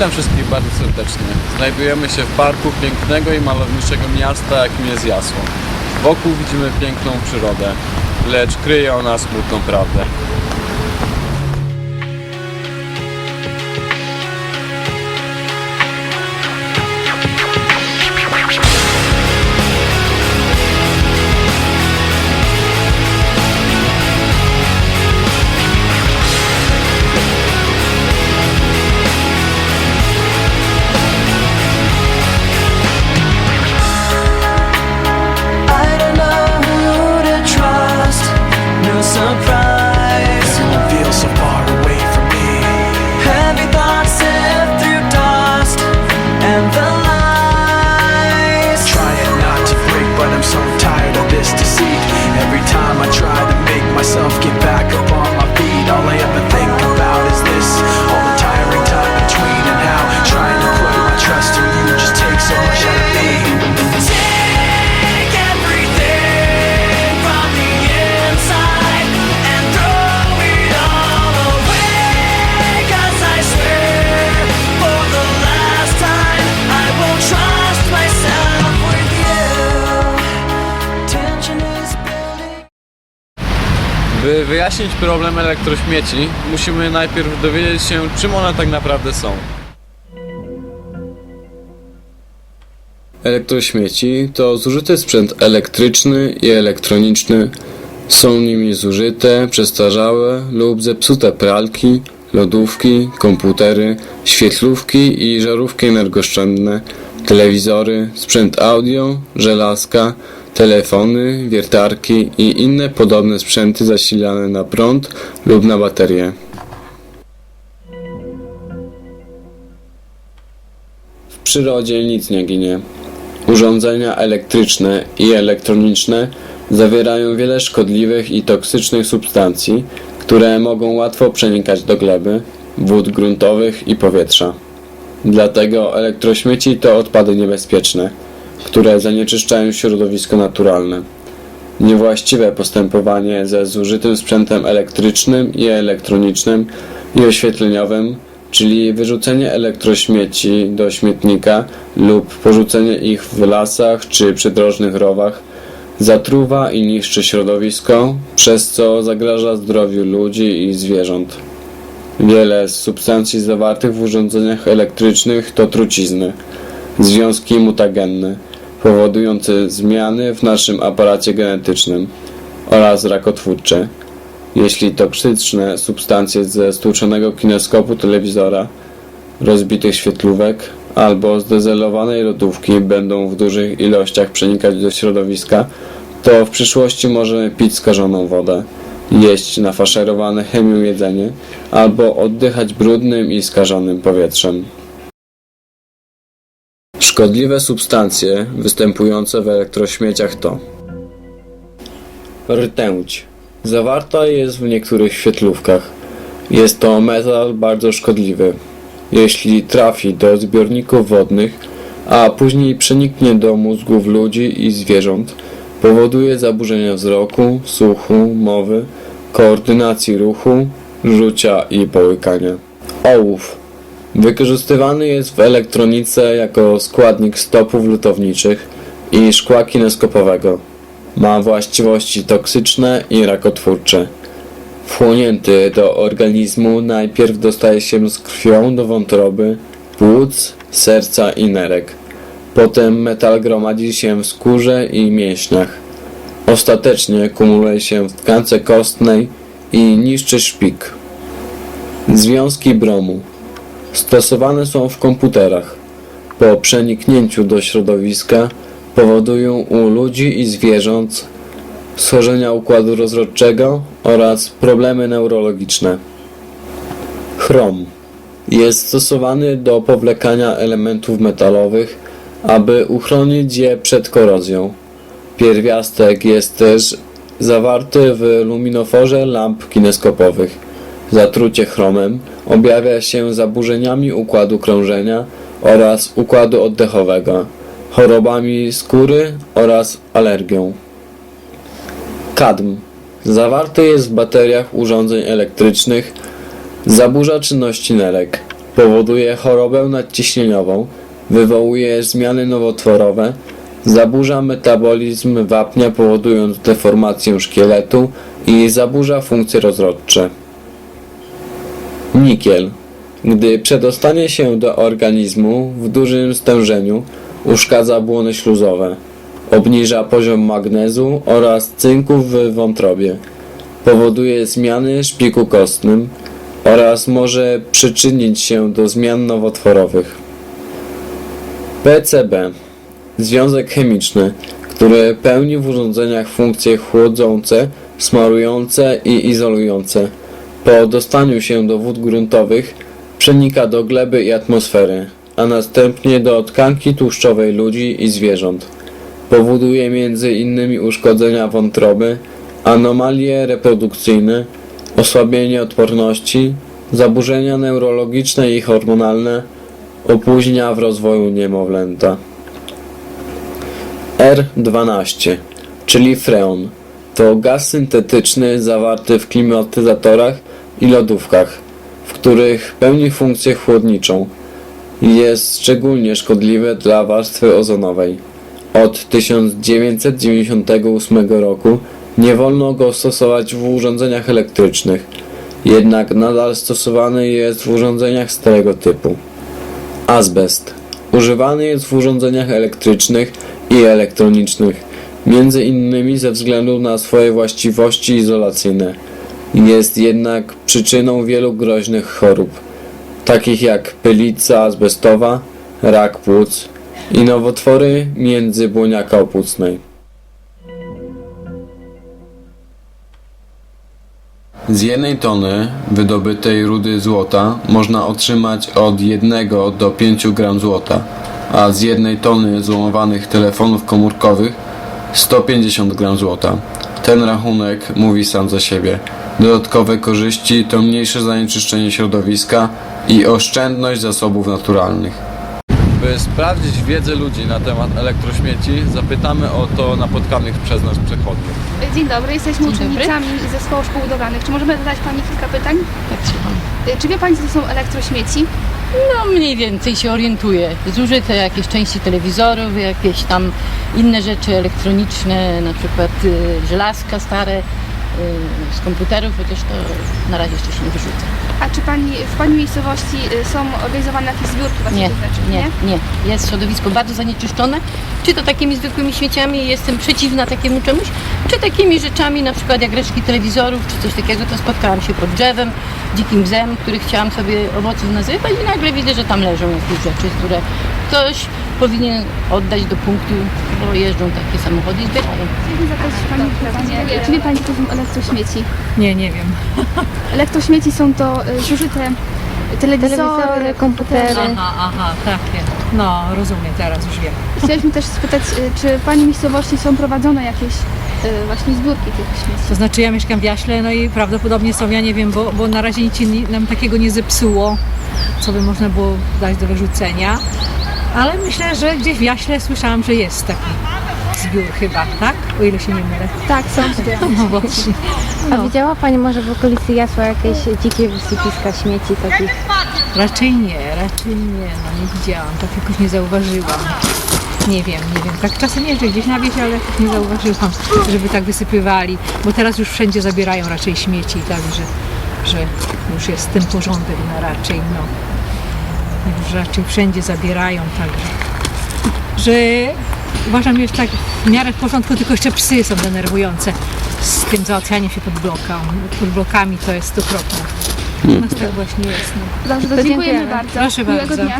Witam wszystkich bardzo serdecznie. Znajdujemy się w parku pięknego i malowniczego miasta, jakim jest Jasło. Wokół widzimy piękną przyrodę, lecz kryje ona smutną prawdę. By wyjaśnić problem elektrośmieci, musimy najpierw dowiedzieć się, czym one tak naprawdę są. Elektrośmieci to zużyty sprzęt elektryczny i elektroniczny. Są nimi zużyte, przestarzałe lub zepsute pralki, lodówki, komputery, świetlówki i żarówki energooszczędne, telewizory, sprzęt audio, żelazka, telefony, wiertarki i inne podobne sprzęty zasilane na prąd lub na baterie. W przyrodzie nic nie ginie. Urządzenia elektryczne i elektroniczne zawierają wiele szkodliwych i toksycznych substancji, które mogą łatwo przenikać do gleby, wód gruntowych i powietrza. Dlatego elektrośmieci to odpady niebezpieczne, które zanieczyszczają środowisko naturalne. Niewłaściwe postępowanie ze zużytym sprzętem elektrycznym i elektronicznym i oświetleniowym, czyli wyrzucenie elektrośmieci do śmietnika lub porzucenie ich w lasach czy przydrożnych rowach, zatruwa i niszczy środowisko, przez co zagraża zdrowiu ludzi i zwierząt. Wiele z substancji zawartych w urządzeniach elektrycznych to trucizny, związki mutagenne, powodujące zmiany w naszym aparacie genetycznym oraz rakotwórcze. Jeśli toksyczne substancje ze stłuczonego kineskopu telewizora, rozbitych świetlówek albo zdezelowanej lodówki będą w dużych ilościach przenikać do środowiska, to w przyszłości możemy pić skażoną wodę, jeść nafaszerowane chemią jedzenie albo oddychać brudnym i skażonym powietrzem. Szkodliwe substancje występujące w elektrośmieciach to rtęć. Zawarta jest w niektórych świetlówkach. Jest to metal bardzo szkodliwy. Jeśli trafi do zbiorników wodnych, a później przeniknie do mózgów ludzi i zwierząt, powoduje zaburzenia wzroku, słuchu, mowy, koordynacji ruchu, rzucia i połykania. Ołów. Wykorzystywany jest w elektronice jako składnik stopów lutowniczych i szkła kineskopowego. Ma właściwości toksyczne i rakotwórcze. Wchłonięty do organizmu najpierw dostaje się z krwią do wątroby, płuc, serca i nerek. Potem metal gromadzi się w skórze i mięśniach. Ostatecznie kumuluje się w tkance kostnej i niszczy szpik. Związki bromu stosowane są w komputerach. Po przeniknięciu do środowiska powodują u ludzi i zwierząt schorzenia układu rozrodczego oraz problemy neurologiczne. Chrom jest stosowany do powlekania elementów metalowych, aby uchronić je przed korozją. Pierwiastek jest też zawarty w luminoforze lamp kineskopowych. Zatrucie chromem objawia się zaburzeniami układu krążenia oraz układu oddechowego, chorobami skóry oraz alergią. Kadm zawarty jest w bateriach urządzeń elektrycznych, zaburza czynności nerek, powoduje chorobę nadciśnieniową, wywołuje zmiany nowotworowe, zaburza metabolizm wapnia powodując deformację szkieletu i zaburza funkcje rozrodcze. Nikiel. Gdy przedostanie się do organizmu w dużym stężeniu, uszkadza błony śluzowe, obniża poziom magnezu oraz cynku w wątrobie, powoduje zmiany szpiku kostnym oraz może przyczynić się do zmian nowotworowych. PCB Związek chemiczny, który pełni w urządzeniach funkcje chłodzące, smarujące i izolujące. Po dostaniu się do wód gruntowych przenika do gleby i atmosfery, a następnie do tkanki tłuszczowej ludzi i zwierząt. Powoduje między innymi uszkodzenia wątroby, anomalie reprodukcyjne, osłabienie odporności, zaburzenia neurologiczne i hormonalne, opóźnia w rozwoju niemowlęta. R12, czyli freon, to gaz syntetyczny zawarty w klimatyzatorach i lodówkach, w których pełni funkcję chłodniczą. Jest szczególnie szkodliwe dla warstwy ozonowej. Od 1998 roku nie wolno go stosować w urządzeniach elektrycznych, jednak nadal stosowany jest w urządzeniach starego typu. Azbest. Używany jest w urządzeniach elektrycznych i elektronicznych, między innymi ze względu na swoje właściwości izolacyjne. Jest jednak przyczyną wielu groźnych chorób, takich jak pylica azbestowa, rak płuc i nowotwory międzybłoniaka opłucnej. Z jednej tony wydobytej rudy złota można otrzymać od 1 do 5 gram złota, a z jednej tony złomowanych telefonów komórkowych 150 gram złota. Ten rachunek mówi sam za siebie. Dodatkowe korzyści to mniejsze zanieczyszczenie środowiska i oszczędność zasobów naturalnych. By sprawdzić wiedzę ludzi na temat elektrośmieci, zapytamy o to napotkanych przez nas przechodniów. Dzień dobry, jesteśmy Dzień dobry. uczennicami zespołu szkół budowlanych. Czy możemy zadać Pani kilka pytań? Tak słucham. Czy wie Pani, co to są elektrośmieci? No mniej więcej się orientuję. Zużyte jakieś części telewizorów, jakieś tam inne rzeczy elektroniczne, na przykład y, żelazka stare y, z komputerów, chociaż to na razie jeszcze się nie wyrzuca. A czy Pani w Pani miejscowości y, są organizowane jakieś zbiórki właśnie Nie, tych rzeczy? nie, nie. Jest środowisko bardzo zanieczyszczone, czy to takimi zwykłymi śmieciami, jestem przeciwna takiemu czemuś, czy takimi rzeczami, na przykład jak resztki telewizorów, czy coś takiego, to spotkałam się pod drzewem, dzikim bzem, który chciałam sobie owoców nazywać i nagle widzę, że tam leżą jakieś rzeczy, które ktoś powinien oddać do punktu, bo jeżdżą takie samochody i zbierają. Chciałabym zadać Pani pytanie. Czy wie Pani, co to są elektrośmieci? Nie, nie wiem. Elektrośmieci są to y, zużyte telewizory, Telewizory, komputery. Aha, aha, takie. No, rozumiem, teraz już wiem. Chcieliśmy też spytać, y, czy w Pani miejscowości są prowadzone jakieś y, właśnie zbiórki tych śmieci? To znaczy ja mieszkam w Jaśle, no i prawdopodobnie są, ja nie wiem, bo, bo na razie nic nam takiego nie zepsuło, co by można było dać do wyrzucenia. Ale myślę, że gdzieś w Jaśle słyszałam, że jest taki zbiór chyba, tak? O ile się nie mylę. Tak, są. No właśnie. A widziała Pani może w okolicy Jasła jakieś dzikie wysypiska śmieci takich? Raczej nie, raczej nie, no nie widziałam, tak jakoś nie zauważyłam. Nie wiem, nie wiem. Tak czasem jeżdżę gdzieś na wieś, ale tak nie zauważyłam, żeby tak wysypywali. Bo teraz już wszędzie zabierają raczej śmieci, tak, że, już jest ten porządek na raczej, no. Już raczej wszędzie zabierają, także. Że uważam, że jest tak w miarę w porządku, tylko jeszcze psy są denerwujące z tym załatwianiem się pod, bloka, pod blokami, to jest okropne. U nas tak właśnie jest. No. Dobrze, to dziękujemy dziękujemy. bardzo. Proszę Miłego bardzo. dnia.